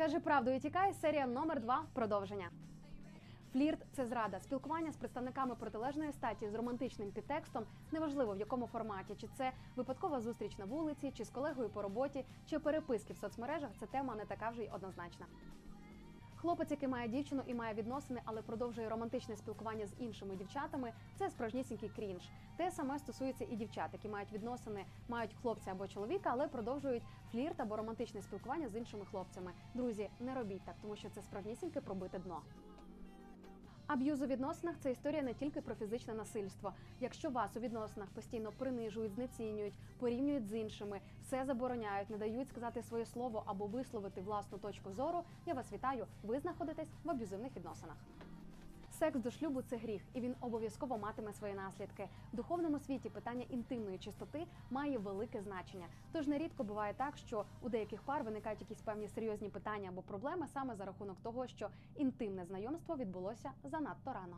Каже правду і тікає серія номер 2 продовження. Флірт це зрада, спілкування з представниками протилежної статі з романтичним підтекстом, неважливо в якому форматі, чи це випадкова зустріч на вулиці, чи з колегою по роботі, чи переписки в соцмережах. Це тема не така вже й однозначна. Хлопець, який має дівчину і має відносини, але продовжує романтичне спілкування з іншими дівчатами, це справжнісінький крінж. Те саме стосується і дівчат, які мають відносини, мають хлопця або чоловіка, але продовжують флірт або романтичне спілкування з іншими хлопцями. Друзі, не робіть так, тому що це справжнісіньке пробите дно. Аб'юз у відносинах це історія не тільки про фізичне насильство. Якщо вас у відносинах постійно принижують, знецінюють, порівнюють з іншими, все забороняють, не дають сказати своє слово або висловити власну точку зору, я вас вітаю. Ви знаходитесь в аб'юзивних відносинах. Секс до шлюбу це гріх, і він обов'язково матиме свої наслідки. В духовному світі питання інтимної чистоти має велике значення. Тож нерідко буває так, що у деяких пар виникають якісь певні серйозні питання або проблеми саме за рахунок того, що інтимне знайомство відбулося занадто рано.